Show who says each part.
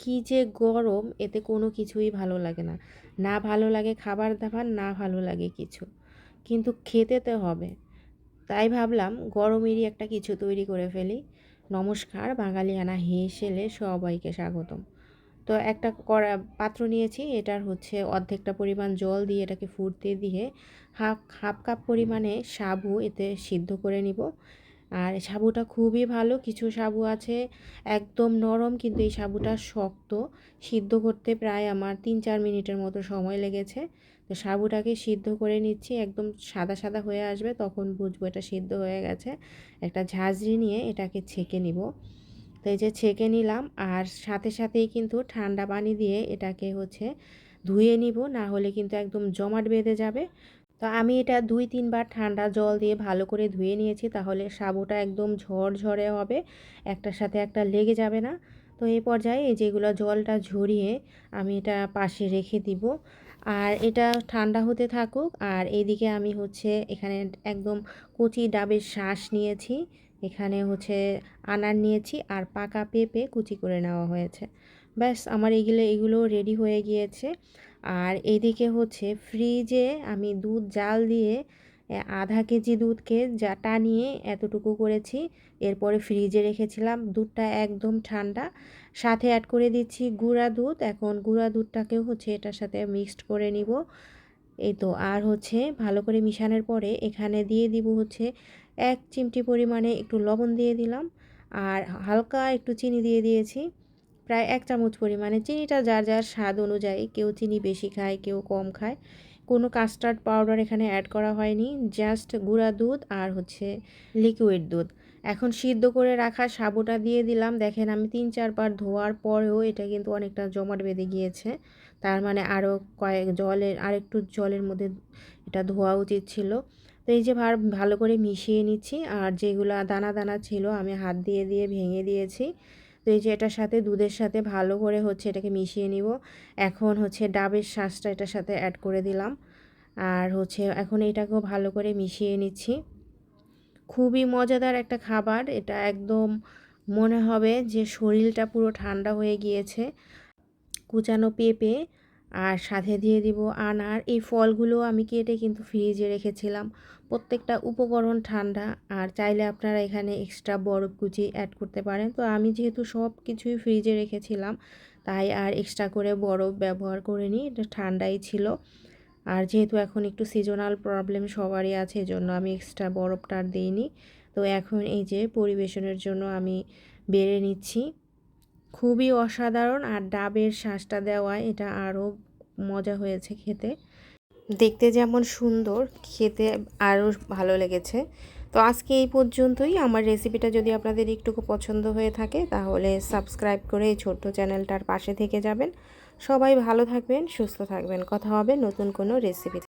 Speaker 1: কী যে গরম এতে কোনো কিছুই ভালো লাগে না। না ভালো লাগে খাবার দাবার না ভালো লাগে কিছু। কিন্তু খেতে তো হবে। তাই ভাবলাম গরমেরই একটা কিছু তৈরি করে ফেলি। নমস্কার বাঙালিয়ানা হেসেলে সবাইকে স্বাগতম। তো একটা কড়া পাত্র নিয়েছি এটার হচ্ছে অর্ধেকটা পরিমাণ জল দিয়ে এটাকে ফুটতে দিয়ে হাফ হাফ কাপ পরিমাণে সাবু এতে সিদ্ধ করে নিব। আর সাবুটা খুবই ভালো, কিছু সাবু আছে একদম নরম, কিন্তু এই সাবুটা শক্ত, সিদ্ধ করতে প্রায় আমার তিন চার মিনিটের মতো সময় লেগেছে। তো সাবুটাকে সিদ্ধ করে নিচ্ছি, একদম সাদা সাদা হয়ে আসবে, তখন বুঝব এটা সিদ্ধ হয়ে গেছে। একটা ঝাঁঝরি নিয়ে এটাকে ছেঁকে নিব। তো এই যে ছেঁকে নিলাম, আর সাথে সাথেই কিন্তু ঠান্ডা পানি দিয়ে এটাকে হচ্ছে ধুয়ে নিব, না হলে কিন্তু একদম জমাট বেঁধে যাবে। তো আমি এটা দুই তিনবার ঠান্ডা জল দিয়ে ভালো করে ধুয়ে নিয়েছি, তাহলে সাবুটা একদম ঝরঝরে হবে, একটার সাথে একটা লেগে যাবে না। তো এই পর্যায়ে এই যেগুলো জলটা ঝরিয়ে আমি এটা পাশে রেখে দিব। আর এটা ঠান্ডা হতে থাকুক, আর এইদিকে আমি হচ্ছে এখানে একদম কচি ডাবের শ্বাস নিয়েছি, এখানে হচ্ছে আনার নিয়েছি, আর পাকা পেঁপে কুচি করে নেওয়া হয়েছে। ব্যাস আমার এগুলো এগুলো রেডি হয়ে গিয়েছে। আর এইদিকে হচ্ছে ফ্রিজে আমি দুধ, জাল দিয়ে আধা কেজি দুধকে যা টানিয়ে এতটুকু করেছি। এরপরে ফ্রিজে রেখেছিলাম। দুধটা একদম ঠান্ডা। সাথে অ্যাড করে দিচ্ছি গুঁড়া দুধ। এখন গুঁড়া দুধটাকেও হচ্ছে এটার সাথে মিক্সড করে নিব। এই তো, আর হচ্ছে ভালো করে মিশানোর পরে এখানে দিয়ে দিব হচ্ছে এক চিমটি পরিমাণে একটু লবণ দিয়ে দিলাম। আর হালকা একটু চিনি দিয়ে দিয়েছি। প্রায় এক চামচ পরিমাণে চিনিটা, যার যার স্বাদ অনুযায়ী কেউ চিনি বেশি খায়, কেউ কম খায়। কোনো কাস্টার্ড পাউডার এখানে অ্যাড করা হয়নি জাস্ট গুঁড়া দুধ আর হচ্ছে লিকুইড দুধ। এখন সিদ্ধ করে রাখা সাবুটা দিয়ে দিলাম। দেখেন আমি তিন চারবার ধোয়ার পরেও এটা কিন্তু অনেকটা জমাট বেঁধে গিয়েছে। তার মানে আরও কয়েক জলের, আরেকটু জলের মধ্যে এটা ধোয়া উচিত ছিল। তো এই যে ভার, ভালো করে মিশিয়ে নিচ্ছি। আর যেগুলো দানা দানা ছিল, আমি হাত দিয়ে দিয়ে ভেঙে দিয়েছি। তো এই যে এটার সাথে দুধের সাথে ভালো করে হচ্ছে এটাকে মিশিয়ে নিব। এখন হচ্ছে ডাবের শ্বাসটা এটার সাথে অ্যাড করে দিলাম। আর হচ্ছে এখন এটাকেও ভালো করে মিশিয়ে নিচ্ছি। খুবই মজাদার একটা খাবার। এটা একদম মনে হবে যে শরীরটা পুরো ঠান্ডা হয়ে গিয়েছে। কুচানো পেঁপে আর সাথে দিয়ে দিব আনার এই ফলগুলো আমি কেটে কিন্তু ফ্রিজে রেখেছিলাম। প্রত্যেকটা উপকরণ ঠান্ডা। আর চাইলে আপনারা এখানে এক্সট্রা বরফ কুচি অ্যাড করতে পারেন। তো আমি যেহেতু সব কিছুই ফ্রিজে রেখেছিলাম, তাই আর এক্সট্রা করে বরফ ব্যবহার করিনি। এটা ঠান্ডাই ছিল। আর যেহেতু এখন একটু সিজনাল প্রবলেম সবারই আছে, এজন্য আমি এক্সট্রা বরফটা আর দিইনি। তো এখন এই যে পরিবেশনের জন্য আমি বেড়ে নিচ্ছি। খুবই অসাধারণ আর ডাবের শ্বাসটা দেওয়ায় এটা আরও মজা হয়েছে খেতে। দেখতে যেমন সুন্দর, খেতে আরও ভালো লেগেছে। তো আজকে এই পর্যন্তই। আমার রেসিপিটা যদি আপনাদের একটুকু পছন্দ হয়ে থাকে, তাহলে সাবস্ক্রাইব করে এই ছোট্ট চ্যানেলটার পাশে থেকে যাবেন। সবাই ভালো থাকবেন, সুস্থ থাকবেন। কথা হবে নতুন কোনো রেসিপি